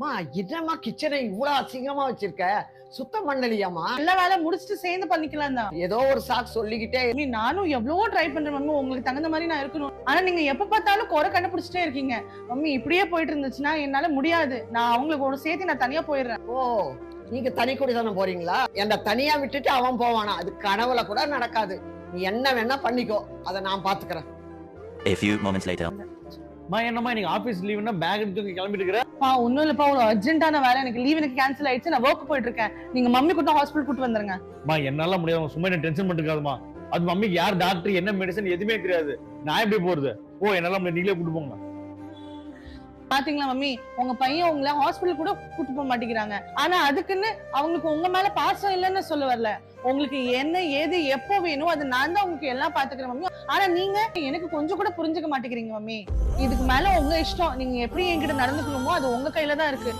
அம்மா என்னம்மா கிச்சனை இவ்வளவு அசிங்கமா வச்சிருக்க? சுத்தம் பண்ணலையாம்மா? எல்லா வேலை முடிச்சுட்டு சேர்ந்து பண்ணிக்கலாம் தான். ஏதோ ஒரு சாக்கு சொல்லிக்கிட்டே மம்மி நானும் எவ்வளவோ ட்ரை பண்றேன் மம்மி. உங்களுக்கு தகுந்த மாதிரி நான் இருக்கணும். ஆனா நீங்க எப்ப பார்த்தாலும் குறை கண்டுபிடிச்சிட்டே இருக்கீங்க. மம்மி இப்படியே போயிட்டு இருந்துச்சுன்னா என்னால முடியாது. நான் அவங்களுக்கு ஒரு சேர்த்து நான் தனியா போயிடுறேன். ஓ நீங்க தனி குடிதானம் போறீங்களா? என்ன தனியா விட்டுட்டு அவன் போவானா? அது கனவுல கூட நடக்காது. நீ என்ன வேணா பண்ணிக்கோ. அதை நான் பாத்துக்கிறேன். A few moments later. மா என்னம்மா நீங்க ஆபீஸ் லீவ்னா பேக் எடுத்து கிளம்பிட்டு இருக்கிற ஒண்ணும் இல்லப்பா ஒரு அர்ஜென்ட்டான வேலை எனக்கு லீவ் எனக்கு கேன்சல் ஆயிடுச்சு நான் ஒர்க் போயிட்டு இருக்கேன் நீங்க மம்மி கூட ஹாஸ்பிட்டல் கூட்டு வந்துருங்க. மா என்னால முடியாது சும்மா என்ன டென்ஷன் பண்ணிருக்காதுமா அது மம்மிக்கு யார் டாக்டர் என்ன மெடிசன் எதுவுமே தெரியாது. நான் எப்படி போறது? ஓ என்னால நீங்களே கூட்டு போங்க பாத்தீங்களா மம்மி? உங்க பையன் உங்களை ஹாஸ்பிட்டல் கூட கூட்டு போக மாட்டேங்கிறாங்க. ஆனா அதுக்குன்னு அவங்களுக்கு உங்க மேல பாசம் இல்லைன்னு சொல்ல வரல. உங்களுக்கு என்ன ஏது எப்போ வேணும் அது நான் தான் உங்களுக்கு எல்லாம் பாத்துக்கிறேன் மம்மி. ஆனா நீங்க எனக்கு கொஞ்சம் கூட புரிஞ்சுக்க மாட்டேங்கிறீங்க மம்மி. இதுக்கு மேல உங்க இஷ்டம். நீங்க எப்படி என்கிட்ட நடந்துக்கணுமோ அது உங்க கையில தான் இருக்கு.